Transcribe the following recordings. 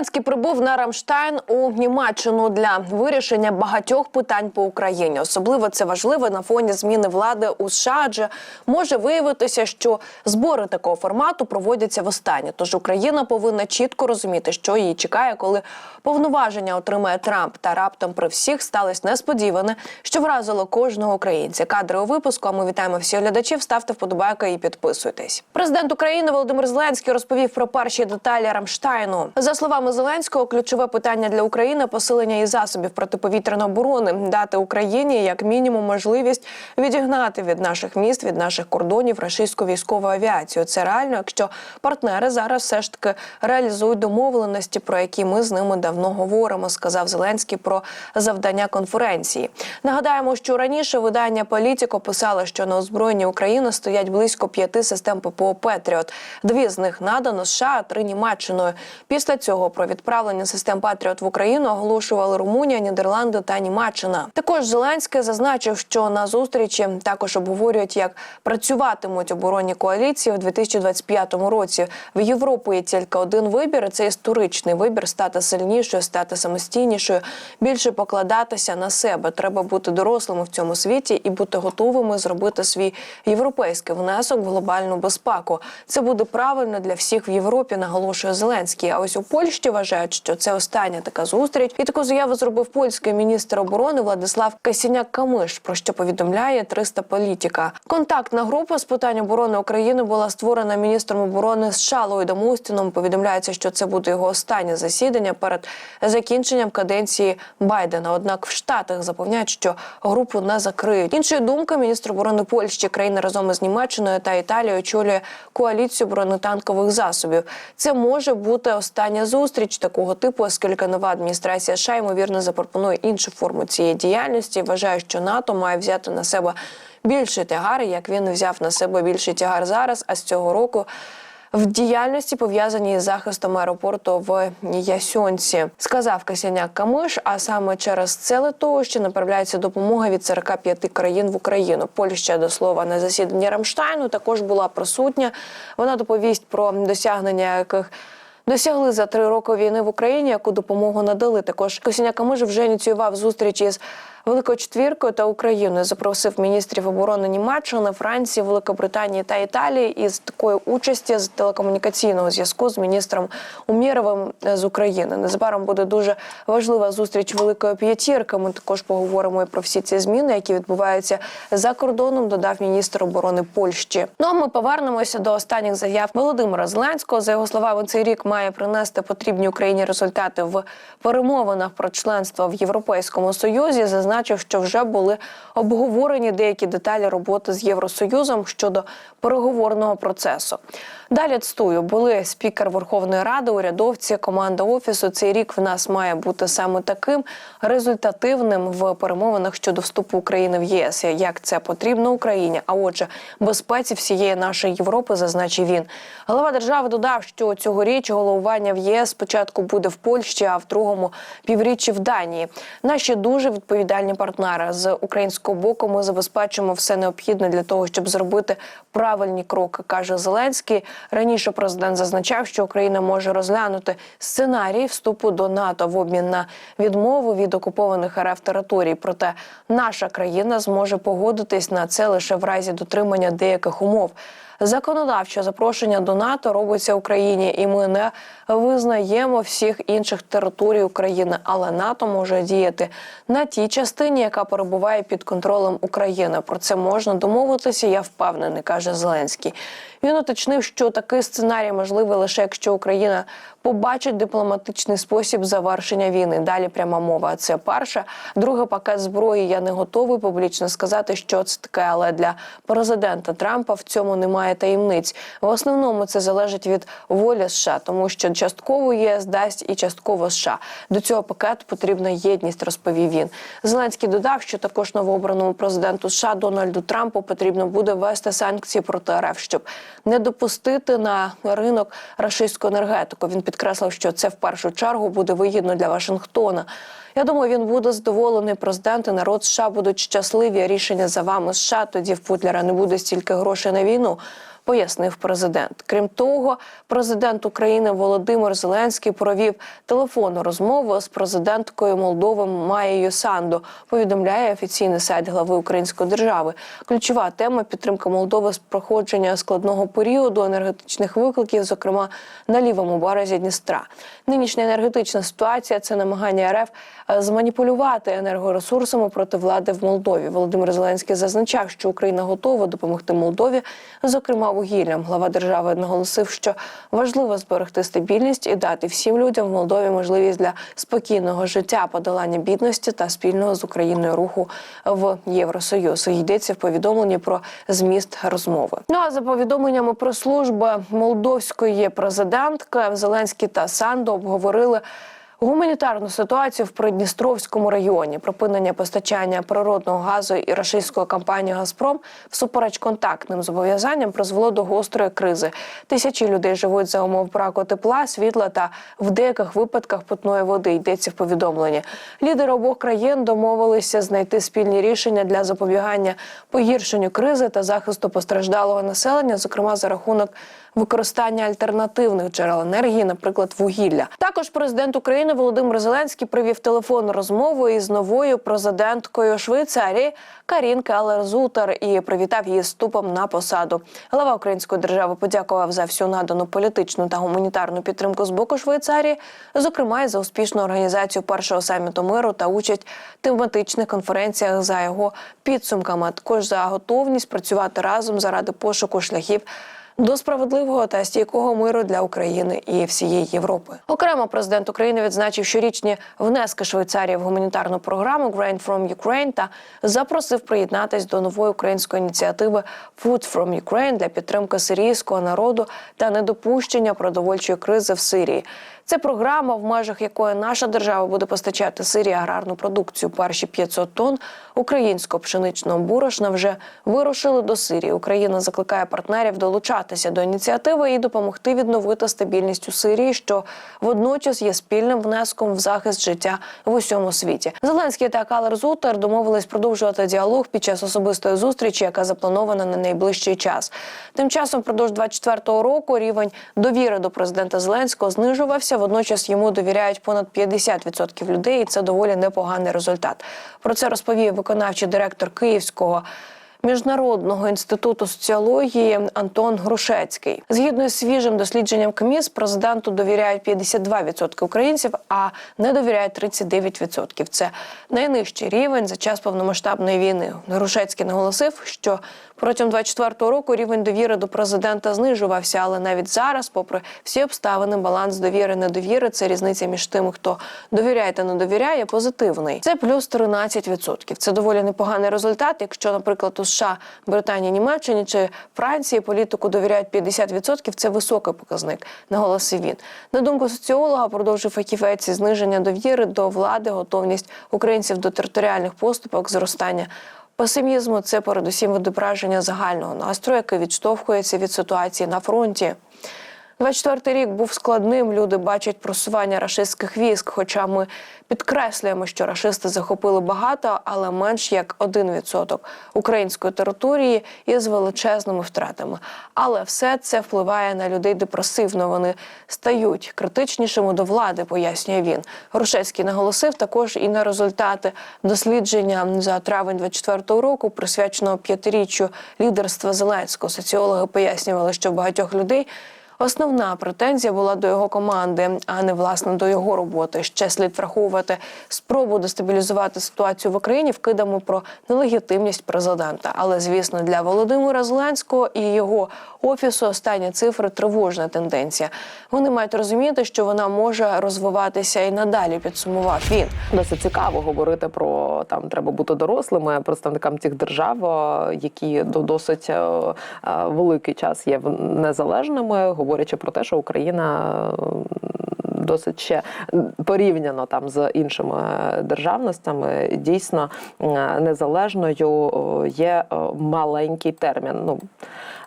Зеленський прибув на Рамштайн у Німеччину для вирішення багатьох питань по Україні. Особливо це важливо на фоні зміни влади у США, адже може виявитися, що збори такого формату проводяться востаннє. Тож Україна повинна чітко розуміти, що її чекає, коли повноваження отримає Трамп. Та раптом при всіх сталося несподіване, що вразило кожного українця. Кадри у випуску. А ми вітаємо всіх глядачів. Ставте вподобайки і підписуйтесь. Президент України Володимир Зеленський розповів про перші деталі Рамштайну. За словами Зеленського, ключове питання для України посилення і засобів протиповітряної оборони, дати Україні як мінімум можливість відігнати від наших міст, від наших кордонів рашистську військову авіацію. Це реально, якщо партнери зараз все ж таки реалізують домовленості, про які ми з ними давно говоримо, сказав Зеленський про завдання конференції. Нагадаємо, що раніше видання Політіко писало, що на озброєнні України стоять близько п'яти систем ППО Петріот. Дві з них надано США, три Німеччиною. Після цього про відправлення систем Патріот в Україну оголошували Румунія, Нідерланди та Німеччина. Також Зеленський зазначив, що на зустрічі також обговорюють, як працюватимуть оборонні коаліції у 2025 році. В Європу є тільки один вибір. і Це історичний вибір стати сильнішою, стати самостійнішою, більше покладатися на себе. Треба бути дорослими в цьому світі і бути готовими зробити свій європейський внесок в глобальну безпеку. Це буде правильно для всіх в Європі, наголошує Зеленський. А ось у Польщі вважають, що це остання така зустріч. І таку заяву зробив польський міністр оборони Владислав Касіняк Камиш, про що повідомляє 300 політика. Контактна група з питань оборони України була створена міністром оборони США Ллойдом Устіном. Повідомляється, що це буде його останнє засідання перед закінченням каденції Байдена. Однак в Штатах запевняють, що групу не закриють. Іншої думки, міністр оборони Польщі країни разом із Німеччиною та Італією очолює коаліцію бронетанкових засобів. Це може бути остання зустріч такого типу, оскільки нова адміністрація США, ймовірно запропонує іншу форму цієї діяльності. Вважає, що НАТО має взяти на себе більший тягар, як він взяв на себе більший тягар зараз. А з цього року. В діяльності пов'язані із захистом аеропорту в Ясьонці, сказав Касяняк Камиш. А саме через це литовище направляється допомога від 45 країн в Україну. Польща до слова на засіданні Рамштайну також була присутня. Вона доповість про досягнення яких. Досягли за три роки війни в Україні, яку допомогу надали. Також Косіняка Миж вже ініціював зустріч із Великою четвіркою та Україною. Запросив міністрів оборони Німеччини, Франції, Великобританії та Італії із такої участі з телекомунікаційного зв'язку з міністром Умєровим з України. Незабаром буде дуже важлива зустріч Великої п'ятірки. Ми також поговоримо і про всі ці зміни, які відбуваються за кордоном. Додав міністр оборони Польщі. Ну а ми повернемося до останніх заяв Володимира Зеленського. За його словами, цей рік має принести потрібні Україні результати в перемовинах про членство в Європейському Союзі. Зазначив, що вже були обговорені деякі деталі роботи з Євросоюзом щодо переговорного процесу. Далі цитую, були спікер Верховної Ради, урядовці, команда офісу. Цей рік в нас має бути саме таким результативним в перемовинах щодо вступу України в ЄС. Як це потрібно Україні? А отже, безпеці всієї нашої Європи, зазначив він. Голова держави додав, що цьогоріч головування в ЄС спочатку буде в Польщі, а в другому півріччі в Данії. Наші дуже відповідальні партнери з українського боку. Ми забезпечимо все необхідне для того, щоб зробити правильні кроки, каже Зеленський. Раніше президент зазначав, що Україна може розглянути сценарій вступу до НАТО в обмін на відмову від окупованих РФ територій. Проте наша країна зможе погодитись на це лише в разі дотримання деяких умов. Законодавче запрошення до НАТО робиться Україні, і ми не визнаємо всіх інших територій України. Але НАТО може діяти на тій частині, яка перебуває під контролем України. Про це можна домовитися. Я впевнений, каже Зеленський. Він уточнив, що такий сценарій можливий лише якщо Україна побачить дипломатичний спосіб завершення війни. Далі пряма мова. Це перша, другий пакет зброї. Я не готовий публічно сказати, що це таке, але для президента Трампа в цьому немає таємниць. В основному це залежить від волі США, тому що частково ЄС дасть і частково США. До цього пакету потрібна єдність, розповів він. Зеленський додав, що також новообраному президенту США Дональду Трампу потрібно буде ввести санкції проти РФ, щоб не допустити на ринок рашистську енергетику. Він підкреслив, що це в першу чергу буде вигідно для Вашингтона. Я думаю, він буде задоволений. Президент і народ США будуть щасливі. Рішення за вами США. Тоді в Путлера не буде стільки грошей на війну. Пояснив президент. Крім того, президент України Володимир Зеленський провів телефонну розмову з президенткою Молдови Маєю Санду. Повідомляє офіційний сайт глави Української держави. Ключова тема підтримка Молдови з проходження складного періоду енергетичних викликів, зокрема на лівому березі Дністра. Нинішня енергетична ситуація це намагання РФ е, зманіпулювати енергоресурсами проти влади в Молдові. Володимир Зеленський зазначав, що Україна готова допомогти Молдові, зокрема вугіллям. Глава держави наголосив, що важливо зберегти стабільність і дати всім людям в Молдові можливість для спокійного життя, подолання бідності та спільного з Україною руху в Євросоюз. Йдеться в повідомленні про зміст розмови. Ну а за повідомленнями про служби молдовської президентки Зеленський та Санду обговорили. Гуманітарну ситуацію в Придністровському районі, припинення постачання природного газу і рашистської компанії Газпром всупереч контактним зобов'язанням призвело до гострої кризи. Тисячі людей живуть за умов браку тепла, світла та в деяких випадках питної води. Йдеться в повідомленні. Лідери обох країн домовилися знайти спільні рішення для запобігання погіршенню кризи та захисту постраждалого населення, зокрема за рахунок використання альтернативних джерел енергії, наприклад, вугілля. Також президент України Володимир Зеленський провів телефонну розмову із новою президенткою Швейцарії Карін Келлер-Зутер і привітав її вступом на посаду. Глава української держави подякував за всю надану політичну та гуманітарну підтримку з боку Швейцарії, зокрема і за успішну організацію першого саміту миру та участь тематичних конференціях за його підсумками, також за готовність працювати разом заради пошуку шляхів до справедливого та стійкого миру для України і всієї Європи. Окремо президент України відзначив щорічні внески Швейцарії в гуманітарну програму «Grain from Ukraine» та запросив приєднатись до нової української ініціативи «Food from Ukraine» для підтримки сирійського народу та недопущення продовольчої кризи в Сирії. Це програма, в межах якої наша держава буде постачати Сирії аграрну продукцію. Перші 500 тонн українського пшеничного борошна вже вирушили до Сирії. Україна закликає партнерів долучатися до ініціативи і допомогти відновити стабільність у Сирії, що водночас є спільним внеском в захист життя в усьому світі. Зеленський та Калер Зутер домовились продовжувати діалог під час особистої зустрічі, яка запланована на найближчий час. Тим часом, впродовж 24-го року рівень довіри до президента Зеленського знижувався. Водночас йому довіряють понад 50% людей, і це доволі непоганий результат. Про це розповів виконавчий директор Київського. Міжнародного інституту соціології Антон Грушецький згідно з свіжим дослідженням КМІС, президенту довіряють 52% українців, а не довіряють 39%. Це найнижчий рівень за час повномасштабної війни. Грушецький наголосив, що протягом 24-го року рівень довіри до президента знижувався, але навіть зараз, попри всі обставини, баланс довіри недовіри це різниця між тими, хто довіряє та не довіряє, позитивний. Це плюс 13%. Це доволі непоганий результат. Якщо, наприклад, у США, Британії, Німеччині чи Франції політику довіряють 50%, це високий показник, наголосив він. На думку соціолога, продовжив фахівець зниження довіри до влади, готовність українців до територіальних поступок, зростання. Песимізму це передусім відображення загального настрою, який відштовхується від ситуації на фронті. 24-й рік був складним. Люди бачать просування рашистських військ. Хоча ми підкреслюємо, що рашисти захопили багато, але менш як 1% української території із величезними втратами. Але все це впливає на людей депресивно. Вони стають критичнішими до влади, пояснює він. Грушевський наголосив також і на результати дослідження за травень 24-го року, присвяченого п'ятиріччю лідерства Зеленського. Соціологи пояснювали, що багатьох людей. Основна претензія була до його команди, а не власне до його роботи. Ще слід враховувати спробу дестабілізувати ситуацію в Україні вкидами про нелегітимність президента. Але звісно, для Володимира Зеленського і його офісу останні цифри тривожна тенденція. Вони мають розуміти, що вона може розвиватися і надалі. Підсумував він. Досить цікаво говорити про там треба бути дорослими представникам тих держав, е, які до досить е, е, великий час є незалежними, говорячи про те, що Україна. Досить ще порівняно там з іншими державностями, дійсно незалежною е, є е, маленький термін. Ну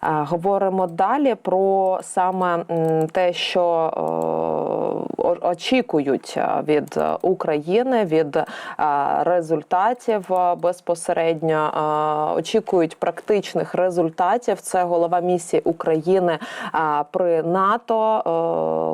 говоримо далі про саме те, що очікують е, від е, України від е, результатів е, безпосередньо е, очікують практичних результатів. Це голова місії України е, при НАТО е,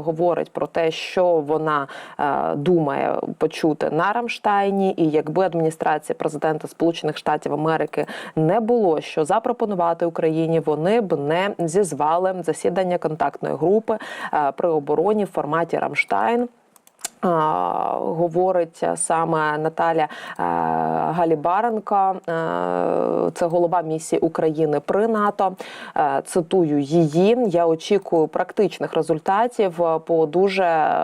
говорить про те, що вона е, думає почути на Рамштайні, і якби адміністрація президента Сполучених Штатів Америки не було що запропонувати Україні, вони б не зізвали засідання контактної групи е, при обороні в форматі Рамштайн. Говорить саме Наталя е, Галібаренко, е, це голова місії України при НАТО. Цитую її. Я очікую практичних результатів по дуже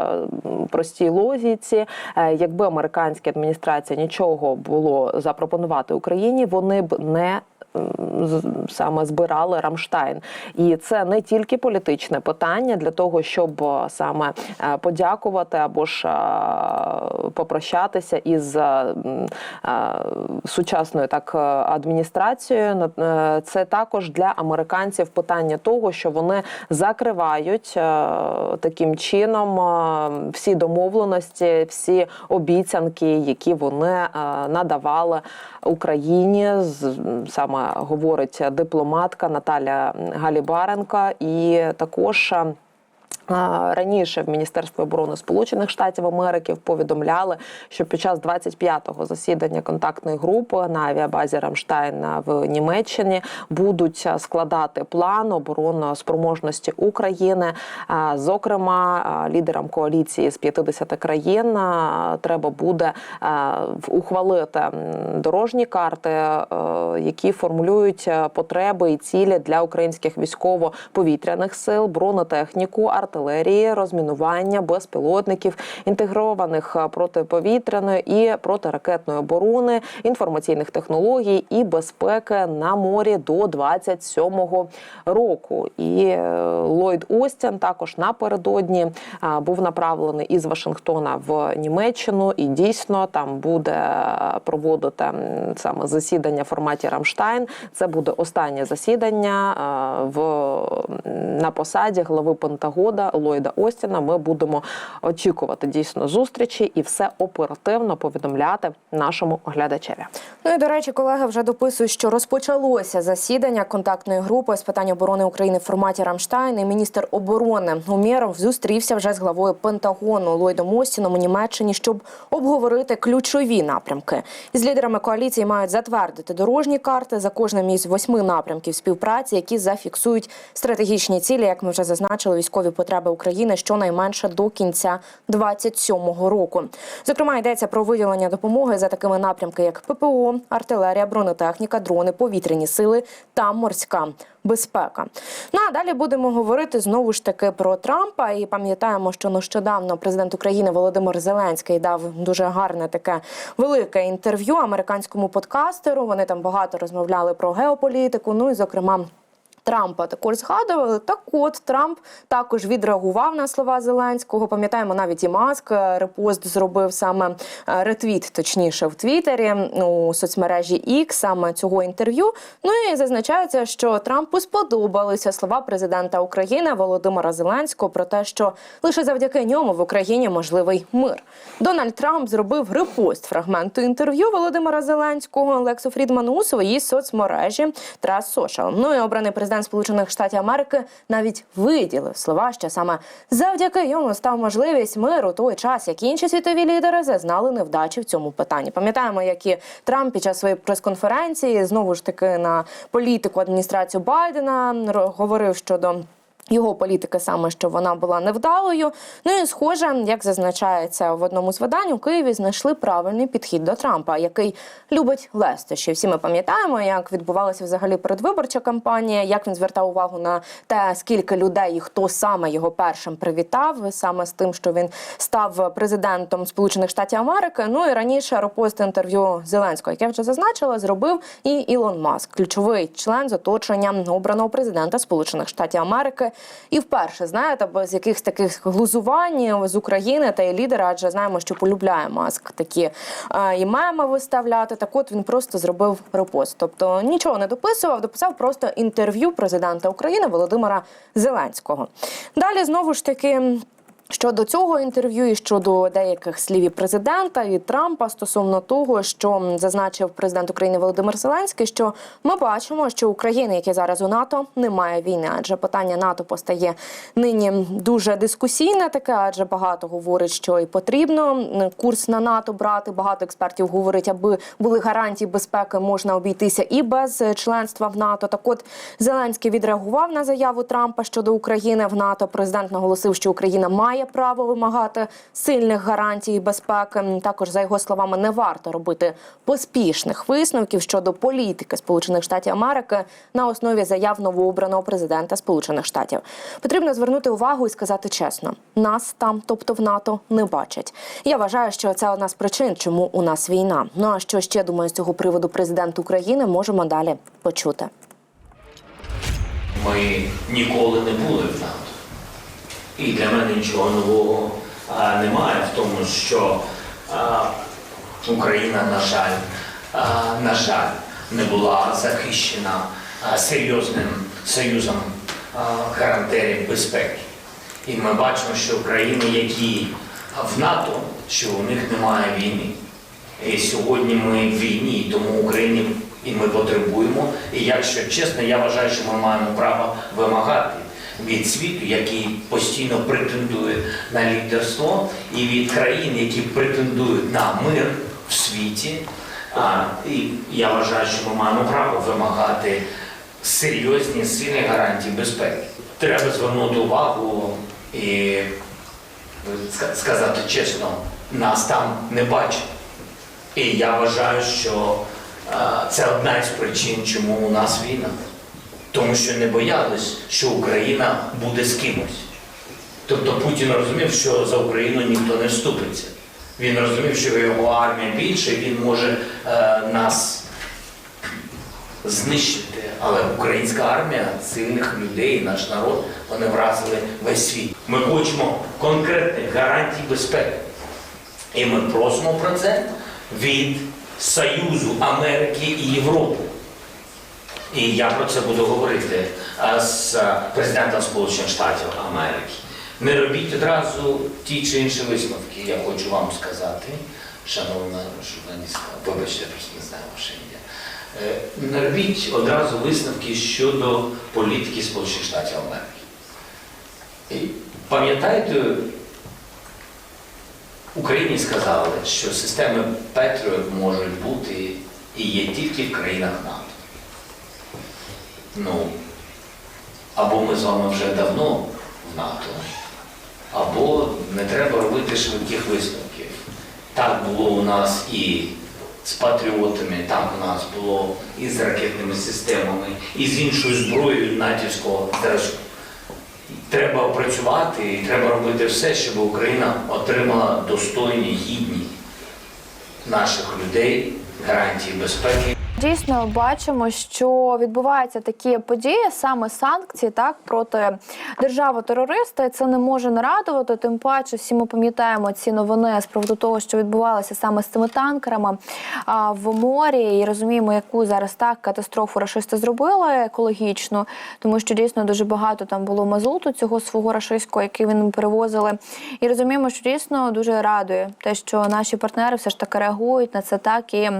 простій логіці. Якби американська адміністрація нічого було запропонувати Україні, вони б не саме збирали Рамштайн, і це не тільки політичне питання для того, щоб е, саме е, подякувати або ж е, попрощатися із сучасною так адміністрацією. Це також для американців питання того, що вони закривають таким чином всі домовленості, всі обіцянки, які вони надавали Україні. Саме говорить дипломатка Наталя Галібаренка, і також. Раніше в Міністерстві оборони Сполучених Штатів Америки повідомляли, що під час 25-го засідання контактної групи на авіабазі Рамштайн в Німеччині будуть складати план оборонної спроможності України. Зокрема, лідерам коаліції з 50 країн треба буде ухвалити дорожні карти, які формулюють потреби і цілі для українських військово-повітряних сил, бронетехніку, артилерії, розмінування, безпілотників, інтегрованих е, протиповітряної і протиракетної оборони, інформаційних технологій і безпеки на морі до 27-го року. І е, Ллойд Остін також напередодні був направлений із Вашингтона в Німеччину, і дійсно там буде е, проводити саме засідання в форматі Рамштайн. Це буде останнє засідання е, в на посаді глави Пентагода Ллойда Остіна. Ми будемо очікувати дійсно зустрічі і все оперативно повідомляти нашому глядачеві. Ну і до речі, колеги вже дописують, що розпочалося засідання контактної групи з питань оборони України в форматі Рамштайн. І міністр оборони Умєров зустрівся вже з главою Пентагону Ллойдом Остіном у Німеччині, щоб обговорити ключові напрямки. Із лідерами коаліції мають затвердити дорожні карти за кожним із восьми напрямків співпраці, які зафіксують стратегічні цілі, як ми вже зазначили, військові потреби України щонайменше до кінця 27-го року. Зокрема, йдеться про виділення допомоги за такими напрямки, як ППО, артилерія, бронетехніка, дрони, повітряні сили та морська безпека. Ну а далі будемо говорити знову ж таки про Трампа. І пам'ятаємо, що нещодавно президент України Володимир Зеленський дав дуже гарне таке велике інтерв'ю американському подкастеру. Вони там багато розмовляли про геополітику. Ну і зокрема. Трампа також згадували. Так от Трамп також відреагував на слова Зеленського. Пам'ятаємо, навіть і Маск е, репост зробив саме е, ретвіт, точніше, в Твіттері у соцмережі X саме цього інтерв'ю. Ну і зазначається, що Трампу сподобалися слова президента України Володимира Зеленського про те, що лише завдяки ньому в Україні можливий мир. Дональд Трамп зробив репост фрагменту інтерв'ю Володимира Зеленського Лексу Фрідману у своїй соцмережі Trust Social. Ну і обраний президент Сполучених Штатів Америки навіть виділив слова, що саме завдяки йому став можливість миру той час, як інші світові лідери зазнали невдачі в цьому питанні. Пам'ятаємо, як і Трамп під час своєї прес-конференції знову ж таки на політику адміністрацію Байдена говорив щодо. Його політики саме, що вона була невдалою. Ну і схоже, як зазначається в одному з видань, у Києві знайшли правильний підхід до Трампа, який любить лестощі. Всі ми пам'ятаємо, як відбувалася взагалі передвиборча кампанія, як він звертав увагу на те, скільки людей і хто саме його першим привітав, саме з тим, що він став президентом Сполучених Штатів Америки. Ну і раніше репост інтерв'ю Зеленського, яке я вже зазначила, зробив і Ілон Маск, ключовий член з оточення обраного президента Сполучених Штатів Америки. І вперше знаєте, без якихось таких глузувань з України та і лідера, адже знаємо, що полюбляє маск такі е, і меми виставляти. Так от він просто зробив репост. Тобто нічого не дописував, дописав просто інтерв'ю президента України Володимира Зеленського. Далі знову ж таки. Щодо цього інтерв'ю і щодо деяких слів президента і Трампа стосовно того, що зазначив президент України Володимир Зеленський, що ми бачимо, що України, які зараз у НАТО, немає війни, адже питання НАТО постає нині дуже дискусійне, таке, адже багато говорить, що і потрібно курс на НАТО брати. Багато експертів говорить, аби були гарантії безпеки, можна обійтися і без членства в НАТО. Так, от Зеленський відреагував на заяву Трампа щодо України в НАТО. Президент наголосив, що Україна має право вимагати сильних гарантій безпеки. Також за його словами не варто робити поспішних висновків щодо політики Сполучених Штатів Америки на основі заяв новообраного президента Сполучених Штатів. Потрібно звернути увагу і сказати чесно: нас там, тобто в НАТО, не бачать. Я вважаю, що це одна з причин, чому у нас війна. Ну а що ще думає з цього приводу президент України, можемо далі почути. Ми ніколи не були в НАТО. І для мене нічого нового а, немає в тому, що а, Україна, на жаль, а, на жаль, не була захищена а, серйозним союзом а, гарантерів безпеки. І ми бачимо, що країни, які в НАТО, що у них немає війни. І сьогодні ми в війні, тому Україні і ми потребуємо. І якщо чесно, я вважаю, що ми маємо право вимагати від світу, який постійно претендує на лідерство, і від країн, які претендують на мир в світі. А, і я вважаю, що ми маємо право вимагати серйозні сильні гарантії безпеки. Треба звернути увагу і сказати чесно, нас там не бачать. І я вважаю, що е, це одна із причин, чому у нас війна. Тому що не боялись, що Україна буде з кимось. Тобто Путін розумів, що за Україну ніхто не вступиться. Він розумів, що його армія більше, він може е, нас знищити. Але українська армія сильних людей, наш народ, вони вразили весь світ. Ми хочемо конкретних гарантій безпеки. І ми просимо про це від Союзу Америки і Європи. І я про це буду говорити з президентом Сполучених Штатів Америки. Не робіть одразу ті чи інші висновки, я хочу вам сказати, шановна журналістка, вибачте, я просто не знаю ваше ім'я. Е, Не робіть одразу висновки щодо політики Сполучених Штатів Америки. Пам'ятаєте, Україні сказали, що системи Петріот можуть бути і є тільки в країнах НАТО. Ну, або ми з вами вже давно в НАТО, або не треба робити швидких висновків. Так було у нас і з патріотами, так у нас було і з ракетними системами, і з іншою зброєю натівського зразку. Треба працювати і треба робити все, щоб Україна отримала достойні, гідні наших людей гарантії безпеки. Дійсно бачимо, що відбуваються такі події, саме санкції, так проти держави-терориста. І Це не може не радувати. Тим паче, всі ми пам'ятаємо ці новини з приводу того, що відбувалося саме з цими танкерами а, в морі, і розуміємо, яку зараз так катастрофу рашисти зробили екологічну, тому що дійсно дуже багато там було мазуту цього свого рашистського, який вони перевозили. І розуміємо, що дійсно дуже радує те, що наші партнери все ж таки реагують на це так і.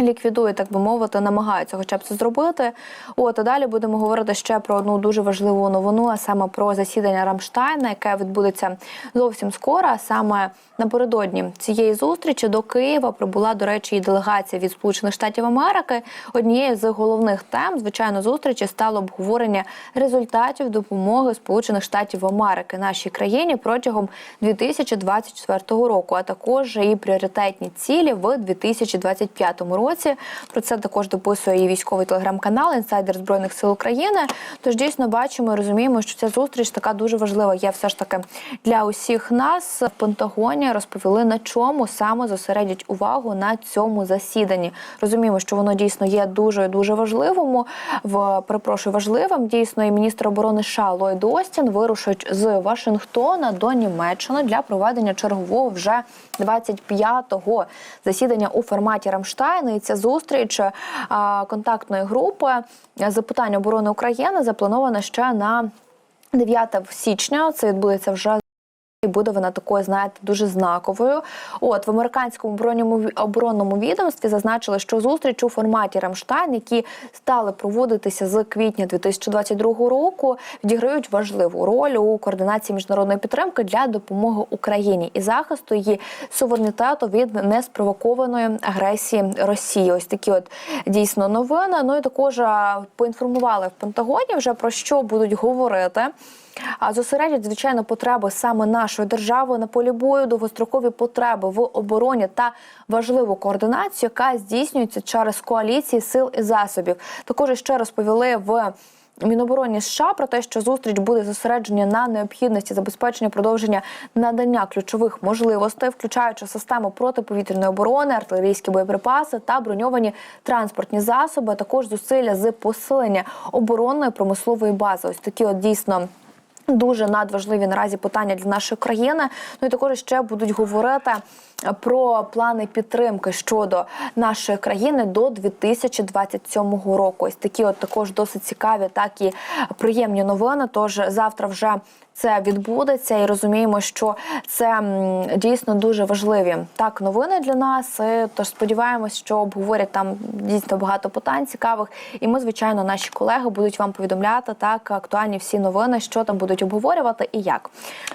Ліквідує, так би мовити, намагаються хоча б це зробити. От а далі будемо говорити ще про одну дуже важливу новину, а саме про засідання Рамштайна, яке відбудеться зовсім скоро. А саме напередодні цієї зустрічі до Києва прибула, до речі, і делегація від Сполучених Штатів Америки. Однією з головних тем, звичайно, зустрічі стало обговорення результатів допомоги Сполучених Штатів Америки нашій країні протягом 2024 року, а також і пріоритетні цілі в 2025 році. Про це також дописує і військовий телеграм-канал Інсайдер Збройних сил України. Тож дійсно бачимо і розуміємо, що ця зустріч така дуже важлива. Є все ж таки для усіх нас в Пентагоні розповіли на чому саме зосередять увагу на цьому засіданні. Розуміємо, що воно дійсно є дуже дуже важливим. В перепрошую важливим. Дійсно, і міністр оборони США Ллойд Остін вирушить з Вашингтона до Німеччини для проведення чергового вже 25-го засідання у форматі Рамштайна. Ця зустріч контактної групи з питань оборони України запланована ще на 9 січня. Це відбудеться вже буде вона такою, знаєте, дуже знаковою. От в американському оборонному оборонному відомстві зазначили, що зустріч у форматі Рамштайн, які стали проводитися з квітня 2022 року, відіграють важливу роль у координації міжнародної підтримки для допомоги Україні і захисту її суверенітету від неспровокованої агресії Росії. Ось такі от дійсно новини. Ну і також поінформували в Пентагоні вже про що будуть говорити. А зосередять звичайно потреби саме нашої держави на полі бою, довгострокові потреби в обороні та важливу координацію, яка здійснюється через коаліції сил і засобів. Також ще розповіли в. Мінобороні США про те, що зустріч буде зосередження на необхідності забезпечення продовження надання ключових можливостей, включаючи систему протиповітряної оборони, артилерійські боєприпаси та броньовані транспортні засоби, а також зусилля з посилення оборонної промислової бази. Ось такі от дійсно. Дуже надважливі наразі питання для нашої країни. Ну і також ще будуть говорити про плани підтримки щодо нашої країни до 2027 року. Ось такі, от також досить цікаві, так і приємні новини. Тож завтра вже це відбудеться, і розуміємо, що це дійсно дуже важливі так новини для нас. Е, Тож сподіваємось, що обговорять там дійсно багато питань цікавих. І ми, звичайно, наші колеги будуть вам повідомляти так актуальні всі новини, що там будуть обговорювати і як.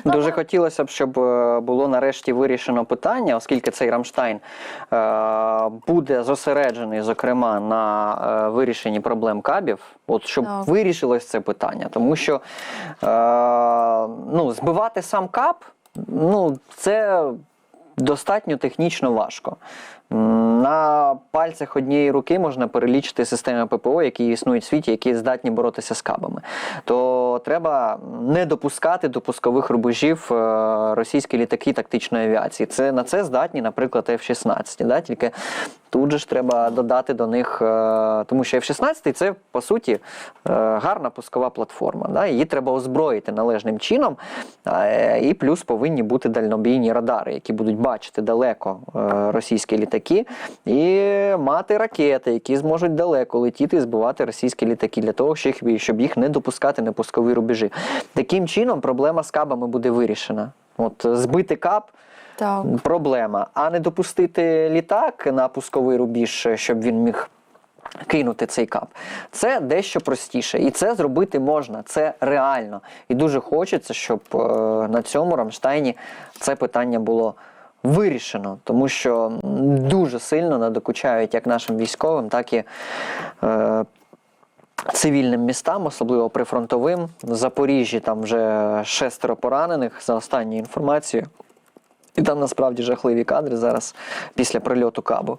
Дуже хотілося б, щоб е, було нарешті вирішено питання, оскільки цей Рамштайн е, буде зосереджений, зокрема, на е, вирішенні проблем кабів. От щоб Так. вирішилось це питання, тому що ну, збивати сам кап, ну це достатньо технічно важко. На пальцях однієї руки можна перелічити системи ППО, які існують в світі, які здатні боротися з кабами. То треба не допускати до пускових рубежів е, російські літаки тактичної авіації. Це на це здатні, наприклад, F-16. Да? Тільки тут же ж треба додати до них, е, тому що F-16 це по суті е, гарна пускова платформа. Да? Її треба озброїти належним чином, і плюс повинні бути дальнобійні радари, які будуть бачити далеко російські літаки, і мати ракети, які зможуть далеко летіти і збивати російські літаки для того, щоб їх, не допускати на пускові рубежі. Таким чином проблема з кабами буде вирішена. От збити каб. Так. Проблема, а не допустити літак на пусковий рубіж, щоб він міг кинути цей кап. Це дещо простіше. І це зробити можна, це реально. І дуже хочеться, щоб е, на цьому Рамштайні це питання було вирішено, тому що дуже сильно надокучають як нашим військовим, так і. Е, Цивільним містам, особливо прифронтовим, в Запоріжжі там вже шестеро поранених за останню інформацією. І там насправді жахливі кадри зараз після прильоту кабу.